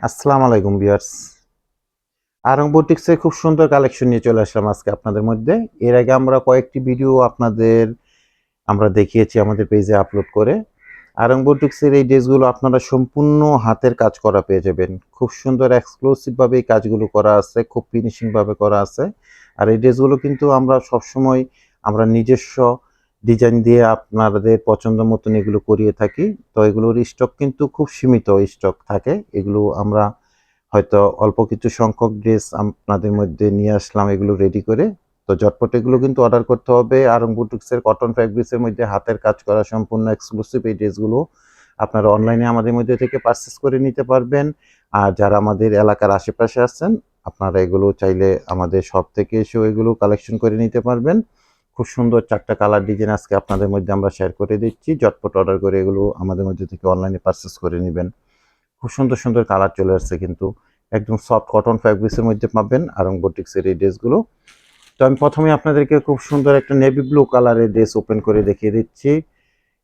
আসসালামু আলাইকুম বিয়ার্স আরং বুটিক্সের খুব সুন্দর কালেকশন নিয়ে চলে আসলাম আজকে আপনাদের মধ্যে। এর আগে আমরা কয়েকটি ভিডিও আপনাদের, আমরা দেখিয়েছি আমাদের পেজে আপলোড করে। আরং বুটিক্সের এই ড্রেসগুলো আপনারা সম্পূর্ণ হাতের কাজ করা পেয়ে যাবেন। খুব সুন্দর এক্সক্লুসিভভাবে এই কাজগুলো করা আছে, খুব ফিনিশিংভাবে করা আছে। আর এই ড্রেসগুলো কিন্তু আমরা সবসময় আমরা নিজস্ব ডিজাইন দিয়ে আপনাদের পছন্দ মতন এগুলো করিয়ে থাকি। তো এগুলোর স্টক কিন্তু খুব সীমিত স্টক থাকে। এগুলো আমরা হয়তো অল্প কিছু সংখ্যক ড্রেস আপনাদের মধ্যে নিয়ে আসলাম এগুলো রেডি করে। তো ঝটপট এগুলো কিন্তু অর্ডার করতে হবে। আরং বুটিক্সের কটন ফ্যাব্রিক্সের মধ্যে হাতের কাজ করা সম্পূর্ণ এক্সক্লুসিভ এই ড্রেসগুলো আপনারা অনলাইনে আমাদের মধ্যে থেকে পারচেস করে নিতে পারবেন। আর যারা আমাদের এলাকার আশেপাশে আছেন, আপনারা এগুলো চাইলে আমাদের সব থেকে এসেও এগুলো কালেকশন করে নিতে পারবেন। খুব সুন্দর চারটা কালার ডিজাইন আজকে আপনাদের মধ্যে আমরা শেয়ার করে দিচ্ছি। ঝটপট অর্ডার করে এগুলো আমাদের মধ্যে থেকে অনলাইনে পারচেস করে নেবেন। খুব সুন্দর সুন্দর কালার চলে আসছে কিন্তু। একদম সফট কটন ফ্যাব্রিক্সের মধ্যে পাবেন আরং বটিক্সের এই ড্রেসগুলো তো আমি প্রথমে আপনাদেরকে খুব সুন্দর একটা নেভি ব্লু কালারের ড্রেস ওপেন করে দেখিয়ে দিচ্ছি।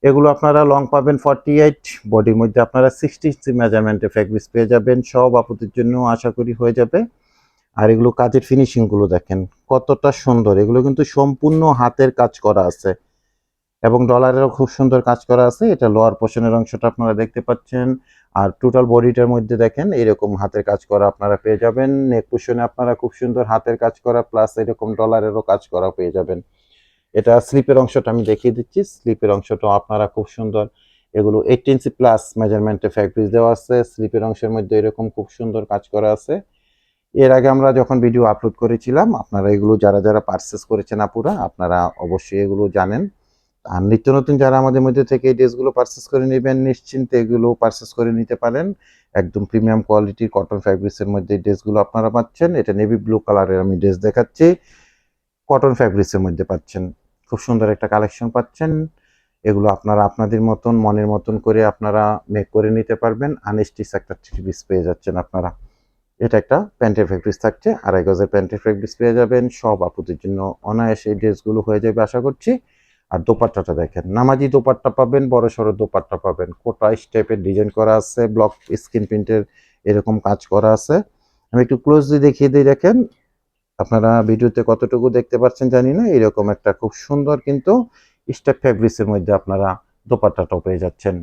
এগুলো আপনারা লং পাবেন ফর্টি এইট বডির মধ্যে আপনারা সিক্সটি ইঞ্চি মেজারমেন্টে ফ্যাব্রিক্স পেয়ে যাবেন। সব আপুদের জন্য আশা করি হয়ে যাবে। আর এগুলো কাজের ফিনিশিংগুলো দেখেন, কতটা সুন্দর। এগুলো কিন্তু সম্পূর্ণ হাতের কাজ করা আছে। এবং ডলারেরও খুব সুন্দর কাজ করা আছে। এটা লোয়ার পোর্শনের অংশটা আপনারা দেখতে পাচ্ছেন। আর টোটাল বডিটার মধ্যে দেখেন, এরকম হাতের কাজ করা আপনারা পেয়ে যাবেন। নেক পোর্শনে আপনারা খুব সুন্দর হাতের কাজ করা প্লাস এরকম ডলারেরও কাজ করা পেয়ে যাবেন। এটা স্লিপের অংশটা আমি দেখিয়ে দিচ্ছি। স্লিপের অংশটাও আপনারা খুব সুন্দর। এগুলো এইট ইঞ্চি প্লাস মেজারমেন্টে ফ্যাব্রিক্স দেওয়া আছে। স্লিপের অংশের মধ্যে এরকম খুব সুন্দর কাজ করা আছে। এর আগে আমরা যখন ভিডিও আপলোড করেছিলাম, আপনারা এগুলো যারা যারা পারচেস করেছেন আপুরা, আপনারা অবশ্যই এগুলো জানেন। আর নিত্য নতুন যারা আমাদের মধ্যে থেকে এই ড্রেসগুলো পারচেস করে নেবেন, নিশ্চিন্তে এগুলো পারচেস করে নিতে পারেন। একদম প্রিমিয়াম কোয়ালিটির কটন ফ্যাব্রিক্সের মধ্যে এই ড্রেসগুলো আপনারা পাচ্ছেন। এটা নেভি ব্লু কালারের আমি ড্রেস দেখাচ্ছি। কটন ফ্যাব্রিক্সের মধ্যে পাচ্ছেন। খুব সুন্দর একটা কালেকশন পাচ্ছেন। এগুলো আপনারা আপনাদের মতন, মনের মতন করে আপনারা মেক করে নিতে পারবেন। আনস্টিচ একটা থ্রি পিস পেয়ে যাচ্ছেন আপনারা। এটা একটা প্যান্টের ফ্যাব্রিক্স থাকছে, আড়াই গজের প্যান্টের ফ্যাব্রিক্স পেয়ে যাবেন। সব আপুদের জন্য অনায়াসে এই ড্রেসগুলো হয়ে যাবে, আশা করছি। আর দোপাট্টাটা দেখেন, নামাজি দোপাট্টা পাবেন, বড় সড়ো দোপাট্টা পাবেন। কোটা স্টেপের ডিজাইন করা আছে ব্লক স্ক্রিন প্রিন্টের এরকম কাজ করা আছে। আমি একটু ক্লোজলি দেখিয়ে দিই, দেখেন। আপনারা ভিডিওতে কতটুকু দেখতে পাচ্ছেন জানি না, এরকম একটা খুব সুন্দর কিন্তু স্টেপ ফ্যাব্রিক্সের মধ্যে আপনারা দোপাট্টাটাও পেয়ে যাচ্ছেন।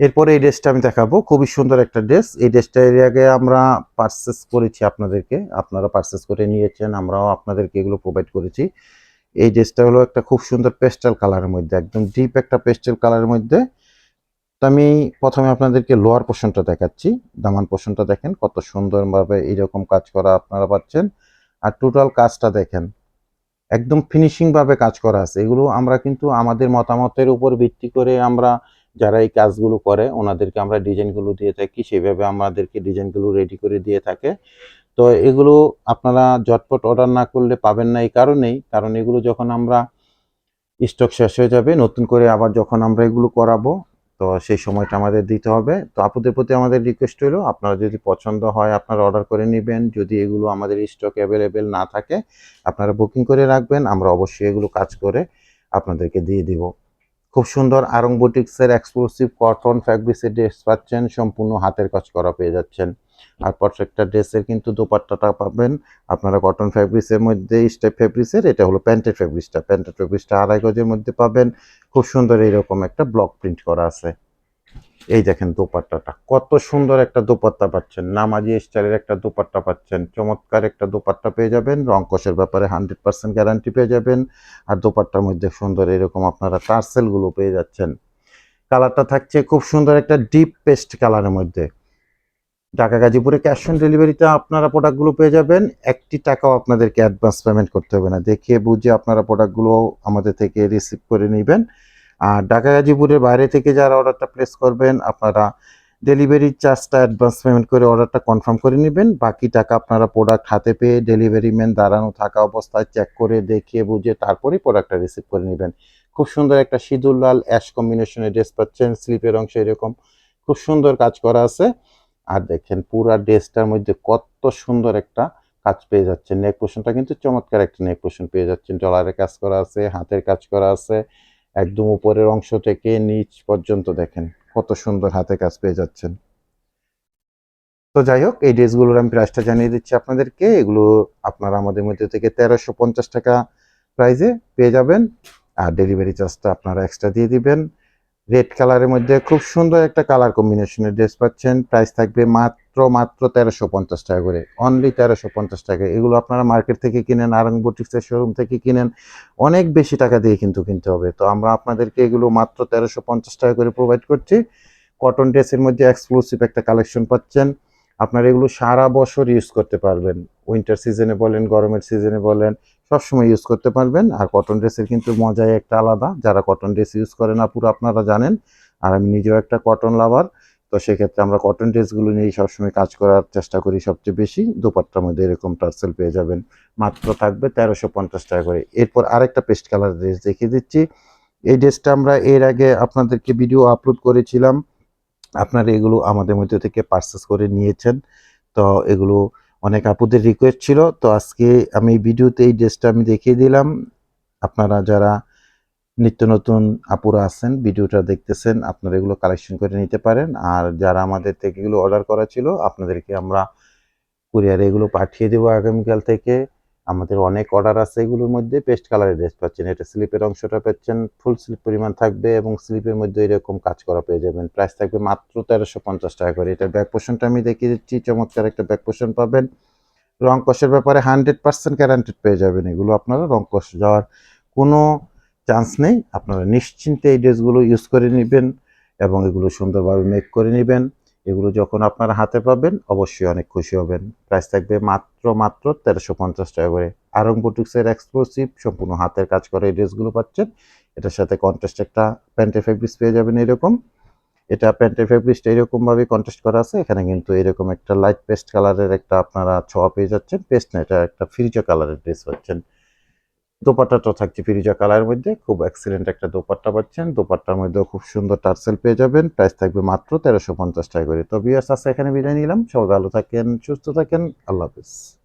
এরপরে এই ড্রেসটা আমি দেখাবো। খুবই সুন্দর একটা ড্রেস। এই ড্রেসটা এর আগে আমরা পারচেস করেছি আপনাদেরকে। আপনারা পারচেস করে নিয়েছেন, আমরাও আপনাদেরকে এগুলো প্রোভাইড করেছি। এই ড্রেসটা হলো একটা খুব সুন্দর পেস্টাল কালারের মধ্যে, একদম ডিপ একটা পেস্টাল কালারের মধ্যে। তো আমি প্রথমে আপনাদেরকে লোয়ার পোর্শনটা দেখাচ্ছি। দামান পোর্শনটা দেখেন, কত সুন্দরভাবে এইরকম কাজ করা আপনারা পাচ্ছেন। আর টোটাল কাজটা দেখেন, একদম ফিনিশিংভাবে কাজ করা আছে। এগুলো আমরা কিন্তু আমাদের মতামতের উপর ভিত্তি করে আমরা যারা এই কাজগুলো করে, ওনাদেরকে আমরা ডিজাইনগুলো দিয়ে থাকি, সেভাবে আমাদেরকে ডিজাইনগুলো রেডি করে দিয়ে থাকে। তো এগুলো আপনারা ঝটপট অর্ডার না করলে পাবেন না এই কারণেই। কারণ এগুলো যখন আমরা স্টক শেষ হয়ে যাবে, নতুন করে আবার যখন আমরা এগুলো করাবো, তো সেই সময়টা আমাদের দিতে হবে। তো আপুদের প্রতি আমাদের রিকোয়েস্ট হলো, আপনারা যদি পছন্দ হয়, আপনারা অর্ডার করে নেবেন। যদি এগুলো আমাদের স্টক অ্যাভেলেবেল না থাকে, আপনারা বুকিং করে রাখবেন। আমরা অবশ্যই এগুলো কাজ করে আপনাদেরকে দিয়ে দিব। খুব সুন্দর আরং বুটিক্সের এক্সক্লুসিভ কটন ফ্যাব্রিক্সের ড্রেস পাচ্ছেন, সম্পূর্ণ হাতের কাজ করা পেয়ে যাচ্ছেন। আর প্রত্যেকটা ড্রেসের কিন্তু দোপাট্টাটা পাবেন। আপনারা কটন ফ্যাব্রিক্সের মধ্যে স্টেপ ফ্যাব্রিক্সের এটা হলো প্যান্টের ফ্যাব্রিক্সটা প্যান্টের ফ্যাব্রিক্সটা আড়াই গজের মধ্যে পাবেন। খুব সুন্দর এইরকম একটা ব্লক প্রিন্ট করা আছে। এই দেখেন দোপাট্টাটা। কত সুন্দর একটা দোপাট্টা পাচ্ছেন। নামাজি স্টাইলের একটা দোপাট্টা পাচ্ছেন। চমৎকার একটা দোপাট্টা পেয়ে যাবেন। রংকশের ব্যাপারে হান্ড্রেড পার্সেন্ট গ্যারান্টি পেয়ে যাবেন। আর দোপাট্টার মধ্যে সুন্দর এরকম আপনারা টার্সেলগুলো পেয়ে যাচ্ছেন। কালারটা থাকছে খুব সুন্দর একটা ডিপ পেস্ট কালারের মধ্যে। ঢাকা গাজীপুরে ক্যাশ অন ডেলিভারিতে আপনারা প্রোডাক্টগুলো পেয়ে যাবেন। একটি টাকাও আপনাদেরকে অ্যাডভান্স পেমেন্ট করতে হবে না। দেখে বুঝে আপনারা প্রোডাক্টগুলো আমাদের থেকে রিসিভ করে নেবেন। আর ঢাকা গাজীপুরের বাইরে থেকে যারা অর্ডারটা প্লেস করবেন, আপনারা ডেলিভারি চার্জটা অ্যাডভান্স পেমেন্ট করে অর্ডারটা কনফার্ম করে নেবেন। বাকি টাকা আপনারা প্রোডাক্ট হাতে পেয়ে ডেলিভারি ম্যান দাঁড়ানো থাকা অবস্থায় চেক করে দেখিয়ে বুঝে তারপরেই প্রোডাক্টটা রিসিভ করে নেবেন। খুব সুন্দর একটা সিঁদুর লাল অ্যাশ কম্বিনেশনের ড্রেস পাচ্ছেন, স্লিপের অংশ এরকম। খুব সুন্দর কাজ করা আছে। আর দেখেন পুরা ড্রেসটার মধ্যে কত সুন্দর একটা কাজ পেয়ে যাচ্ছেন। নেক পোষণটা কিন্তু চমৎকার একটা নেক পোষণ পেয়ে যাচ্ছেন। ডলারের কাজ করা আছে, হাতের কাজ করা আছে। একদম উপরের অংশ থেকে নিচ পর্যন্ত দেখেন কত সুন্দর হাতে কাজ পেয়ে যাচ্ছেন। তো যাই হোক, এই ড্রেসগুলোর আমি প্রাইসটা জানিয়ে দিচ্ছি আপনাদেরকে। এগুলো আপনারা আমাদের মধ্যে থেকে তেরোশো পঞ্চাশ টাকা প্রাইজে পেয়ে যাবেন। আর ডেলিভারি চার্জটা আপনারা এক্সট্রা দিয়ে দিবেন। রেড কালারের মধ্যে খুব সুন্দর একটা কালার কম্বিনেশনের ড্রেস পাচ্ছেন। প্রাইস থাকবে মাত্র মাত্র তেরোশো পঞ্চাশ টাকা করে। অনলি তেরোশো পঞ্চাশ টাকা। এগুলো আপনারা মার্কেট থেকে কিনেন, আরং শোরুম থেকে কিনেন। অনেক বেশি টাকা দিয়ে কিন্তু কিনতে হবে। তো আমরা আপনাদেরকে এগুলো মাত্র তেরোশো পঞ্চাশ টাকা করে প্রোভাইড করছি। কটন ড্রেসের মধ্যে এক্সক্লুসিভ একটা কালেকশন পাচ্ছেন। আপনারা এগুলো সারা বছর ইউজ করতে পারবেন। উইন্টার সিজনে বলেন, গরমের সিজনে বলেন, সবসময় ইউজ করতে পারবেন। আর কটন ড্রেসের কিন্তু মজাই একটা আলাদা। যারা কটন ড্রেস ইউজ করে না, পুরো আপনারা জানেন। আর আমি নিজেও একটা কটন লাভার তো সেক্ষেত্রে আমরা কটন ড্রেসগুলো নিয়েই সবসময় কাজ করার চেষ্টা করি সবচেয়ে বেশি। দুপাট্টার মধ্যে এরকম টার্সেল পেয়ে যাবেন। মাত্র থাকবে তেরোশো পঞ্চাশ টাকা করে। এরপর আরেকটা পেস্ট কালার ড্রেস দেখিয়ে দিচ্ছি। এই ড্রেসটা আমরা এর আগে আপনাদেরকে ভিডিও আপলোড করেছিলাম। আপনারা এগুলো আমাদের মধ্যে থেকে পারচেস করে নিয়েছেন। তো এগুলো অনেক আপুদের রিকোয়েস্ট ছিল, তো আজকে আমি ভিডিওতে এই ড্রেসটা আমি দেখিয়ে দিলাম। আপনারা যারা নিত্য নতুন আপুরা আছেন, ভিডিওটা দেখতেছেন, আপনারা এগুলো কালেকশন করে নিতে পারেন। আর যারা আমাদের থেকে এগুলো অর্ডার করা ছিল, আপনাদেরকে আমরা কুরিয়ারে এগুলো পাঠিয়ে দেবো আগামীকাল থেকে। আমাদের অনেক অর্ডার আছে, এগুলোর মধ্যে পেস্ট কালারের ড্রেস পাচ্ছেন। এটা স্লিপের অংশটা পাচ্ছেন ফুল স্লিপ পরিমাণ থাকবে এবং স্লিপের মধ্যে এরকম কাজ করা পেয়ে যাবেন। প্রাইস থাকবে মাত্র তেরোশো পঞ্চাশ টাকা করে। এটা ব্যাক পোর্শনটা আমি দেখিয়ে দিচ্ছি চমৎকার একটা ব্যাক পোর্শন পাবেন। রং কষের ব্যাপারে হান্ড্রেড পার্সেন্ট গ্যারান্টেড পেয়ে যাবেন। এগুলো আপনারা রং কষ যাওয়ার কোনো চান্স নেই। আপনারা নিশ্চিন্তে এই ড্রেসগুলো ইউজ করে নেবেন এবং এগুলো সুন্দরভাবে মেক করে নেবেন। এগুলো যখন আপনারা হাতে পাবেন, অবশ্যই অনেক খুশি হবেন। প্রাইস থাকবে মাত্র মাত্র তেরোশো পঞ্চাশ টাকা করে। আরং বুটিক্সের এক্সক্লুসিভ সম্পূর্ণ হাতের কাজ করে এই ড্রেসগুলো পাচ্ছেন। এটার সাথে কন্ট্রাস্ট একটা প্যান্টের ফেব্রিক্স পেয়ে যাবেন এরকম। এটা প্যান্টের ফেব্রিক্সটা এরকমভাবে কন্ট্রাস্ট করা আছে। এখানে কিন্তু এরকম একটা লাইট পেস্ট কালারের একটা আপনারা ছোঁয়া পেয়ে যাচ্ছেন। পেস্ট না, এটা একটা ফিরিজা কালারের ড্রেস পাচ্ছেন। দোপাট্টাটা থাকছে ফিরিজা কালারের মধ্যে। খুব এক্সিলেন্ট একটা দোপাট্টা পাচ্ছেন। দোপাট্টার মধ্যেও খুব সুন্দর টার্সেল পেয়ে যাবেন। প্রাইস থাকবে মাত্র তেরোশো পঞ্চাশ টাকা করে। তো বিয়ার্স আছে এখানে বিদায় নিলাম। সবাই ভালো থাকেন, সুস্থ থাকেন। আল্লাহ হাফিজ।